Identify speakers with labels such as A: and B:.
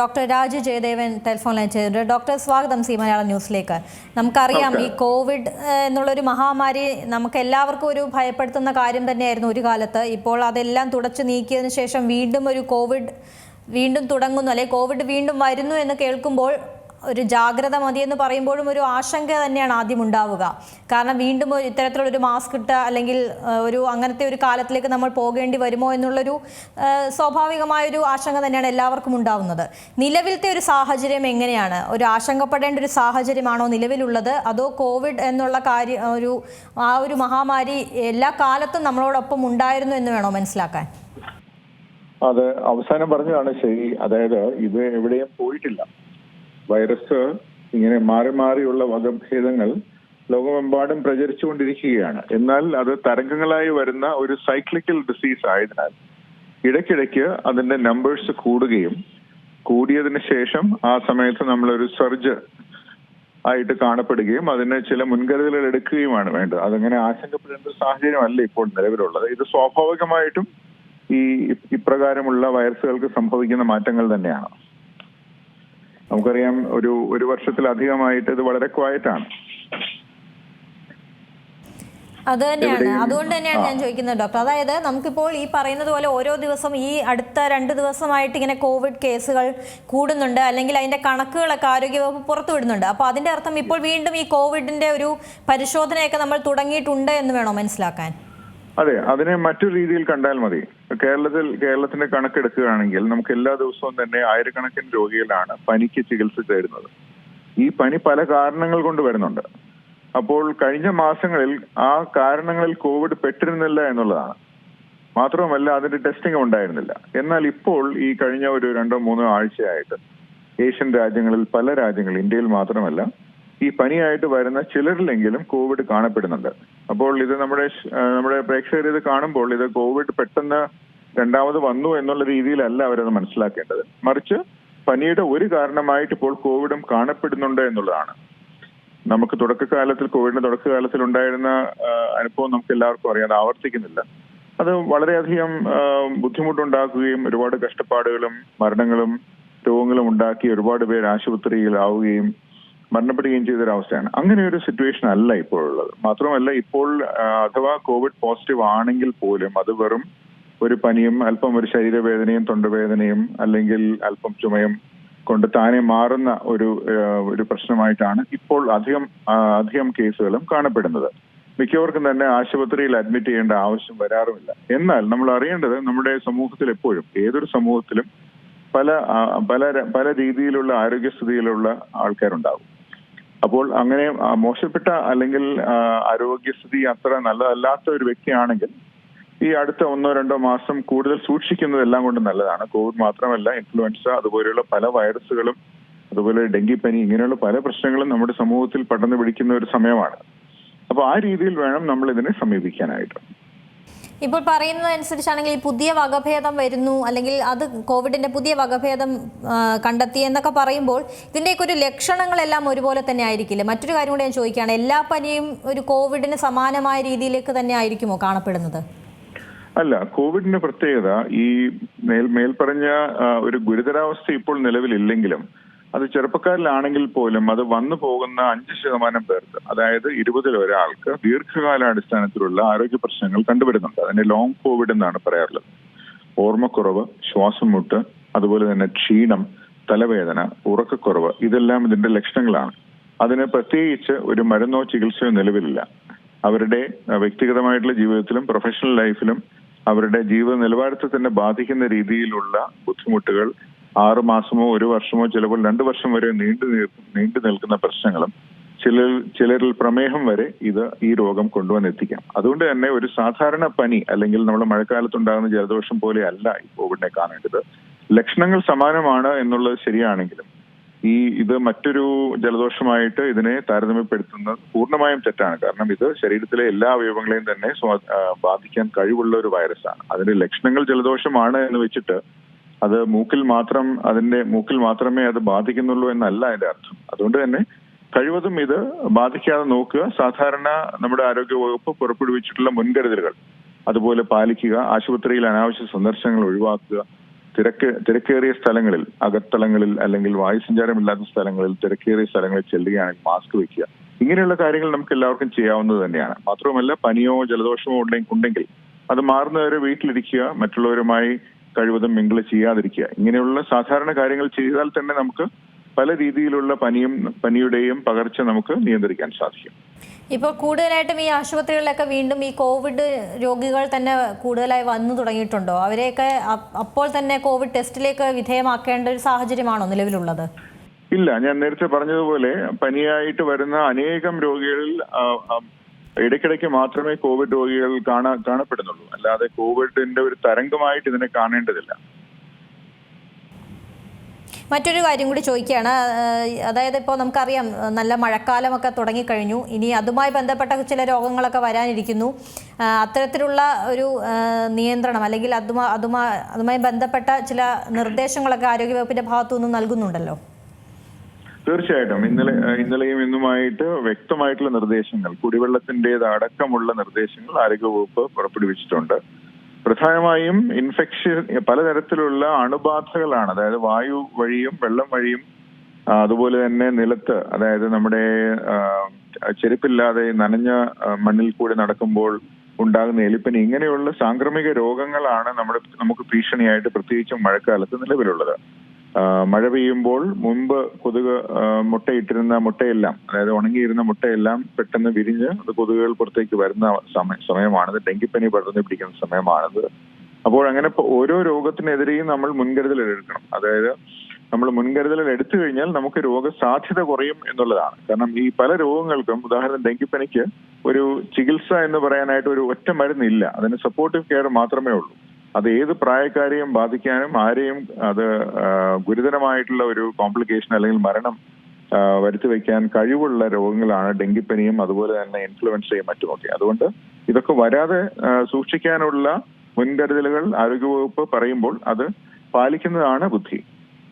A: Doctor Raju Jayadevan telephone line ചെയ്തിട്ടുണ്ട്. Doctor സ്വാഗതം C Malayalam ന്യൂസിലേക്ക്. നമുക്കറിയാം ഈ കോവിഡ് എന്നുള്ള എന്നുള്ളൊരു മഹാമാരി നമുക്ക് എല്ലാവർക്കും ഒരു ഭയപ്പെടുത്തുന്ന കാര്യം തന്നെയായിരുന്നു ഒരു കാലത്ത്. ഇപ്പോൾ അതെല്ലാം തുടച്ചു നീക്കിയതിനു ശേഷം വീണ്ടും ഒരു കോവിഡ് വീണ്ടും തുടങ്ങുന്നു. അല്ലെങ്കിൽ കോവിഡ് വീണ്ടും വരുന്നു എന്ന് കേൾക്കുമ്പോൾ ഒരു ജാഗ്രത മതി എന്ന് പറയുമ്പോഴും ഒരു ആശങ്ക തന്നെയാണ് ആദ്യം ഉണ്ടാവുക. കാരണം വീണ്ടും ഇത്തരത്തിലുള്ളൊരു മാസ്ക് ഇട്ട അല്ലെങ്കിൽ ഒരു അങ്ങനത്തെ ഒരു കാലത്തിലേക്ക് നമ്മൾ പോകേണ്ടി വരുമോ എന്നുള്ളൊരു സ്വാഭാവികമായൊരു ആശങ്ക തന്നെയാണ് എല്ലാവർക്കും ഉണ്ടാവുന്നത്. നിലവിലത്തെ ഒരു സാഹചര്യം എങ്ങനെയാണ്? ഒരു ആശങ്കപ്പെടേണ്ട ഒരു സാഹചര്യമാണോ നിലവിലുള്ളത്? അതോ കോവിഡ് എന്നുള്ള കാര്യം ഒരു ആ ഒരു മഹാമാരി എല്ലാ കാലത്തും നമ്മളോടൊപ്പം ഉണ്ടായിരുന്നു എന്ന് വേണോ മനസ്സിലാക്കാൻ?
B: അത് അവസാനം പറഞ്ഞതാണ് ശരി. അതായത് ഇത് എവിടെയും പോയിട്ടില്ല. വൈറസ് ഇങ്ങനെ മാറി മാറിയുള്ള വകഭേദങ്ങൾ ലോകമെമ്പാടും പ്രചരിച്ചുകൊണ്ടിരിക്കുകയാണ്. എന്നാൽ അത് തരംഗങ്ങളായി വരുന്ന ഒരു സൈക്ലിക്കൽ ഡിസീസ് ആയതിനാൽ ഇടയ്ക്കിടയ്ക്ക് അതിന്റെ നമ്പേഴ്സ് കൂടുകയും കൂടിയതിന് ശേഷം ആ സമയത്ത് നമ്മളൊരു സർജ് ആയിട്ട് കാണപ്പെടുകയും അതിന് ചില മുൻകരുതലുകൾ എടുക്കുകയുമാണ് വേണ്ടത്. അതങ്ങനെ ആശങ്കപ്പെടേണ്ട സാഹചര്യമല്ല ഇപ്പോൾ നിലവിലുള്ളത്. ഇത് സ്വാഭാവികമായിട്ടും ഈ ഇപ്രകാരമുള്ള വൈറസുകൾക്ക് സംഭവിക്കുന്ന മാറ്റങ്ങൾ തന്നെയാണ്. നമുക്കറിയാം ഒരു ഒരു വർഷത്തിലധികമായിട്ട് ഇത് വളരെ ക്വയറ്റാണ്
A: അത് തന്നെയാണ്. അതുകൊണ്ട് തന്നെയാണ് ഞാൻ ചോദിക്കുന്നത് ഡോക്ടർ അതായത് നമുക്കിപ്പോൾ ഈ പറയുന്നത് പോലെ ഓരോ ദിവസം ഈ അടുത്ത രണ്ട് ദിവസമായിട്ട് ഇങ്ങനെ കോവിഡ് കേസുകൾ കൂടുന്നുണ്ട് അല്ലെങ്കിൽ അതിന്റെ കണക്കുകളൊക്കെ ആരോഗ്യവകുപ്പ് പുറത്തുവിടുന്നുണ്ട്. അപ്പോൾ അതിന്റെ അർത്ഥം ഇപ്പോൾ വീണ്ടും ഈ കോവിഡിന്റെ ഒരു പരിശോധനയൊക്കെ നമ്മൾ തുടങ്ങിയിട്ടുണ്ട് എന്ന് വേണോ മനസ്സിലാക്കാൻ?
B: അതെ അതിനെ മറ്റു രീതിയിൽ കണ്ടാൽ മതി. കേരളത്തിൽ കേരളത്തിന്റെ കണക്കെടുക്കുകയാണെങ്കിൽ നമുക്ക് എല്ലാ ദിവസവും തന്നെ ആയിരക്കണക്കിന് രോഗികളാണ് പനിക്ക് ചികിത്സ തരുന്നത് ഈ പനി പല കാരണങ്ങൾ കൊണ്ട് വരുന്നുണ്ട്. അപ്പോൾ കഴിഞ്ഞ മാസങ്ങളിൽ ആ കാരണങ്ങളിൽ കോവിഡ് പെട്ടിരുന്നില്ല എന്നുള്ളതാണ്. മാത്രവുമല്ല അതിന്റെ ടെസ്റ്റിംഗ് ഉണ്ടായിരുന്നില്ല. എന്നാൽ ഇപ്പോൾ ഈ കഴിഞ്ഞ ഒരു രണ്ടോ മൂന്നോ ആഴ്ചയായിട്ട് ഏഷ്യൻ രാജ്യങ്ങളിൽ പല രാജ്യങ്ങളിൽ ഇന്ത്യയിൽ മാത്രമല്ല ഈ പനിയായിട്ട് വരുന്ന ചിലരിലെങ്കിലും കോവിഡ് കാണപ്പെടുന്നുണ്ട്. അപ്പോൾ ഇത് നമ്മുടെ നമ്മുടെ പ്രേക്ഷകർ ഇത് കാണുമ്പോൾ ഇത് കോവിഡ് പെട്ടെന്ന് രണ്ടാമത് വന്നു എന്നുള്ള രീതിയിലല്ല അവരത് മനസ്സിലാക്കേണ്ടത്. മറിച്ച് പനിയുടെ ഒരു കാരണമായിട്ട് ഇപ്പോൾ കോവിഡും കാണപ്പെടുന്നുണ്ട് എന്നുള്ളതാണ്. നമുക്ക് തുടക്കകാലത്തിൽ കോവിഡിന്റെ തുടക്കകാലത്തിൽ ഉണ്ടായിരുന്ന അനുഭവം നമുക്ക് എല്ലാവർക്കും അറിയാതെ ആവർത്തിക്കുന്നില്ല. അത് വളരെയധികം ബുദ്ധിമുട്ടുണ്ടാക്കുകയും ഒരുപാട് കഷ്ടപ്പാടുകളും മരണങ്ങളും രോഗങ്ങളും ഉണ്ടാക്കി ഒരുപാട് പേര് ആശുപത്രിയിലാവുകയും മരണപ്പെടുകയും ചെയ്തൊരവസ്ഥയാണ്. അങ്ങനെ ഒരു സിറ്റുവേഷൻ അല്ല ഇപ്പോൾ ഉള്ളത് മാത്രമല്ല ഇപ്പോൾ അഥവാ കോവിഡ് പോസിറ്റീവ് ആണെങ്കിൽ പോലും അത് വെറും ഒരു പനിയും അല്പം ഒരു ശരീരവേദനയും തൊണ്ടവേദനയും അല്ലെങ്കിൽ അല്പം ചുമയും കൊണ്ട് താനെ മാറുന്ന ഒരു ഒരു പ്രശ്നമായിട്ടാണ് ഇപ്പോൾ അധികം അധികം കേസുകളും കാണപ്പെടുന്നത്. മിക്കവർക്കും തന്നെ ആശുപത്രിയിൽ അഡ്മിറ്റ് ചെയ്യേണ്ട ആവശ്യം വരാറുമില്ല. എന്നാൽ നമ്മൾ അറിയേണ്ടത് നമ്മുടെ സമൂഹത്തിൽ എപ്പോഴും ഏതൊരു സമൂഹത്തിലും പല പല പല രീതിയിലുള്ള ആരോഗ്യസ്ഥിതിയിലുള്ള ആൾക്കാരുണ്ടാവും. അപ്പോൾ അങ്ങനെ മോശപ്പെട്ട അല്ലെങ്കിൽ ആരോഗ്യസ്ഥിതി അത്ര നല്ലതല്ലാത്ത ഒരു വ്യക്തിയാണെങ്കിൽ ഈ അടുത്ത ഒന്നോ രണ്ടോ മാസം കൂടുതൽ സൂക്ഷിക്കുന്നത് എല്ലാം കൊണ്ട് നല്ലതാണ്. കോവിഡ് മാത്രമല്ല ഇൻഫ്ലുവൻസ അതുപോലെയുള്ള പല വൈറസുകളും അതുപോലെ ഡെങ്കിപ്പനി ഇങ്ങനെയുള്ള പല പ്രശ്നങ്ങളും നമ്മുടെ സമൂഹത്തിൽ പടർന്നു പിടിക്കുന്ന ഒരു സമയമാണ്. അപ്പൊ ആ രീതിയിൽ വേണം നമ്മൾ ഇതിനെ സമീപിക്കാനായിട്ട്.
A: ഇപ്പോൾ പറയുന്നതനുസരിച്ചാണെങ്കിൽ ഈ പുതിയ വകഭേദം വരുന്നു അല്ലെങ്കിൽ അത് കോവിഡിന്റെ പുതിയ വകഭേദം കണ്ടെത്തി എന്നൊക്കെ പറയുമ്പോൾ ഇതിന്റെയൊക്കെ ഒരു ലക്ഷണങ്ങളെല്ലാം ഒരുപോലെ തന്നെ ആയിരിക്കില്ല? മറ്റൊരു കാര്യം കൂടി ഞാൻ ചോദിക്കുകയാണ് എല്ലാ പനിയും ഒരു കോവിഡിന് സമാനമായ രീതിയിലേക്ക് തന്നെ ആയിരിക്കുമോ കാണപ്പെടുന്നത്?
B: അല്ല കോവിഡിന്റെ പ്രത്യേകത ഈ മേൽ മേൽപ്പറഞ്ഞ ഒരു ഗുരുതരാവസ്ഥ ഇപ്പോൾ നിലവിലില്ലെങ്കിലും അത് ചെറുപ്പക്കാരിലാണെങ്കിൽ പോലും അത് വന്നു പോകുന്ന അഞ്ച് ശതമാനം പേർക്ക് അതായത് ഇരുപതിൽ ഒരാൾക്ക് ദീർഘകാലാടിസ്ഥാനത്തിലുള്ള ആരോഗ്യ പ്രശ്നങ്ങൾ കണ്ടുവരുന്നുണ്ട്. അതിനെ ലോങ് കോവിഡ് എന്നാണ് പറയാറുള്ളത്. ഓർമ്മക്കുറവ് ശ്വാസം മുട്ട് അതുപോലെ തന്നെ ക്ഷീണം തലവേദന ഉറക്കക്കുറവ് ഇതെല്ലാം ഇതിന്റെ ലക്ഷണങ്ങളാണ്. അതിന് പ്രത്യേകിച്ച് ഒരു മരുന്നോ ചികിത്സയോ നിലവിലില്ല. അവരുടെ വ്യക്തിഗതമായിട്ടുള്ള ജീവിതത്തിലും പ്രൊഫഷണൽ ലൈഫിലും അവരുടെ ജീവിത നിലവാരത്തെ തന്നെ ബാധിക്കുന്ന രീതിയിലുള്ള ബുദ്ധിമുട്ടുകൾ ആറ് മാസമോ ഒരു വർഷമോ ചിലപ്പോൾ രണ്ടു വർഷം വരെ നീണ്ടു നീണ്ടു നിൽക്കുന്ന പ്രശ്നങ്ങളും ചിലർ ചിലരിൽ പ്രമേഹം വരെ ഇത് ഈ രോഗം കൊണ്ടുവന്നെത്തിക്കാം. അതുകൊണ്ട് തന്നെ ഒരു സാധാരണ പനി അല്ലെങ്കിൽ നമ്മുടെ മഴക്കാലത്തുണ്ടാകുന്ന ജലദോഷം പോലെ അല്ല ഈ കോവിഡിനെ കാണേണ്ടത്. ലക്ഷണങ്ങൾ സമാനമാണ് എന്നുള്ളത് ശരിയാണെങ്കിലും ഈ ഇത് മറ്റൊരു ജലദോഷമായിട്ട് ഇതിനെ താരതമ്യപ്പെടുത്തുന്നത് പൂർണമായും തെറ്റാണ്. കാരണം ഇത് ശരീരത്തിലെ എല്ലാ അവയവങ്ങളെയും തന്നെ ബാധിക്കാൻ കഴിവുള്ള ഒരു വൈറസാണ് അതിന്റെ ലക്ഷണങ്ങൾ ജലദോഷമാണ് എന്ന് വെച്ചിട്ട് അത് മൂക്കിൽ മാത്രം അതിന്റെ മൂക്കിൽ മാത്രമേ അത് ബാധിക്കുന്നുള്ളൂ എന്നല്ല അതിന്റെ അർത്ഥം. അതുകൊണ്ട് തന്നെ കഴിവതും ഇത് ബാധിക്കാതെ നോക്കുക. സാധാരണ നമ്മുടെ ആരോഗ്യ വകുപ്പ് പുറപ്പെടുവിച്ചിട്ടുള്ള മുൻകരുതലുകൾ. അതുപോലെ പാലിക്കുക ആശുപത്രിയിൽ അനാവശ്യ സന്ദർശനങ്ങൾ ഒഴിവാക്കുക. തിരക്ക് തിരക്കേറിയ സ്ഥലങ്ങളിൽ അകത്തളങ്ങളിൽ അല്ലെങ്കിൽ വായുസഞ്ചാരമില്ലാത്ത സ്ഥലങ്ങളിൽ തിരക്കേറിയ സ്ഥലങ്ങളിൽ ചെല്ലുകയാണെങ്കിൽ മാസ്ക് വെക്കുക ഇങ്ങനെയുള്ള കാര്യങ്ങൾ നമുക്ക് എല്ലാവർക്കും ചെയ്യാവുന്നത് തന്നെയാണ്. മാത്രവുമല്ല പനിയോ ജലദോഷമോ ഉണ്ടെങ്കിൽ അത് മാറുന്നവരെ വീട്ടിലിരിക്കുക മറ്റുള്ളവരുമായി കഴിവതും മിങ്കിൾ ചെയ്യാതിരിക്കുക. ഇങ്ങനെയുള്ള സാധാരണ കാര്യങ്ങൾ ചെയ്താൽ തന്നെ നമുക്ക് പല രീതിയിലുള്ള പനിയും പനിയുടെയും പകർച്ച നമുക്ക് നിയന്ത്രിക്കാൻ സാധിക്കും.
A: ഇപ്പോൾ കൂടുതലായിട്ടും ഈ ആശുപത്രികളിലൊക്കെ വീണ്ടും ഈ കോവിഡ് രോഗികൾ തന്നെ കൂടുതലായി വന്നു തുടങ്ങിയിട്ടുണ്ടോ? അവരെയൊക്കെ അപ്പോൾ തന്നെ കോവിഡ് ടെസ്റ്റിലേക്ക് വിധേയമാക്കേണ്ട ഒരു സാഹചര്യമാണോ നിലവിലുള്ളത്?
B: ഇല്ല ഞാൻ നേരത്തെ പറഞ്ഞതുപോലെ പനിയായിട്ട് വരുന്ന അനേകം രോഗികളിൽ ഇടയ്ക്കിടയ്ക്ക് മാത്രമേ കോവിഡ് രോഗികൾ കാണാ കാണപ്പെടുന്നുള്ളൂ. അല്ലാതെ കോവിഡിന്റെ ഒരു തരംഗമായിട്ട് ഇതിനെ കാണേണ്ടതില്ല.
A: മറ്റൊരു കാര്യം കൂടി ചോദിക്കുകയാണ്. അതായത് ഇപ്പോൾ നമുക്കറിയാം നല്ല മഴക്കാലമൊക്കെ തുടങ്ങിക്കഴിഞ്ഞു. ഇനി അതുമായി ബന്ധപ്പെട്ട ചില രോഗങ്ങളൊക്കെ വരാനിരിക്കുന്നു. അത്തരത്തിലുള്ള ഒരു നിയന്ത്രണം അല്ലെങ്കിൽ അതുമാ അതുമാ അതുമായി ബന്ധപ്പെട്ട ചില നിർദ്ദേശങ്ങളൊക്കെ ആരോഗ്യവകുപ്പിന്റെ ഭാഗത്തു നിന്നും നൽകുന്നുണ്ടല്ലോ?
B: തീർച്ചയായിട്ടും. ഇന്നലെ ഇന്നലെയും ഇന്നുമായിട്ട് വ്യക്തമായിട്ടുള്ള നിർദ്ദേശങ്ങൾ കുടിവെള്ളത്തിന്റെത് അടക്കമുള്ള നിർദ്ദേശങ്ങൾ ആരോഗ്യവകുപ്പ് പുറപ്പെടുവിച്ചിട്ടുണ്ട്. പ്രധാനമായും ഇൻഫെക്ഷൻ പലതരത്തിലുള്ള അണുബാധകളാണ്. അതായത് വായു വഴിയും വെള്ളം വഴിയും അതുപോലെ തന്നെ നിലത്ത് അതായത് നമ്മുടെ ചെരുപ്പില്ലാതെ നനഞ്ഞ മണ്ണിൽ കൂടി നടക്കുമ്പോൾ ഉണ്ടാകുന്ന എലിപ്പനി ഇങ്ങനെയുള്ള സാംക്രമിക രോഗങ്ങളാണ് നമ്മുടെ നമുക്ക് ഭീഷണിയായിട്ട് പ്രത്യേകിച്ചും മഴക്കാലത്ത് നിലവിലുള്ളത്. മഴ പെയ്യുമ്പോൾ മുൻപ് കൊതുക് മുട്ടയിട്ടിരുന്ന മുട്ടയെല്ലാം അതായത് ഉണങ്ങിയിരുന്ന മുട്ടയെല്ലാം പെട്ടെന്ന് വിരിഞ്ഞ് അത് കൊതുകുകൾ പുറത്തേക്ക് വരുന്ന സമയ സമയമാണിത്. ഡെങ്കിപ്പനി പടർന്നു പിടിക്കുന്ന സമയമാണിത്. അപ്പോൾ അങ്ങനെ ഓരോ രോഗത്തിനെതിരെയും നമ്മൾ മുൻകരുതൽ എടുക്കണം. അതായത് നമ്മൾ മുൻകരുതൽ എടുത്തു കഴിഞ്ഞാൽ നമുക്ക് രോഗസാധ്യത കുറയും എന്നുള്ളതാണ്. കാരണം ഈ പല രോഗങ്ങൾക്കും ഉദാഹരണം ഡെങ്കിപ്പനിക്ക് ഒരു ചികിത്സ എന്ന് പറയാനായിട്ട് ഒരു ഒറ്റ മരുന്നില്ല. അതിന് സപ്പോർട്ടീവ് കെയർ മാത്രമേ ഉള്ളൂ. അത് ഏത് പ്രായക്കാരെയും ബാധിക്കാനും ആരെയും അത് ഗുരുതരമായിട്ടുള്ള ഒരു കോംപ്ലിക്കേഷൻ അല്ലെങ്കിൽ മരണം വരുത്തി വയ്ക്കാൻ കഴിവുള്ള രോഗങ്ങളാണ് ഡെങ്കിപ്പനിയും അതുപോലെ തന്നെ ഇൻഫ്ലുവൻസയും മറ്റുമൊക്കെ. അതുകൊണ്ട് ഇതൊക്കെ വരാതെ സൂക്ഷിക്കാനുള്ള മുൻകരുതലുകൾ ആരോഗ്യവകുപ്പ് പറയുമ്പോൾ അത് പാലിക്കുന്നതാണ് ബുദ്ധി.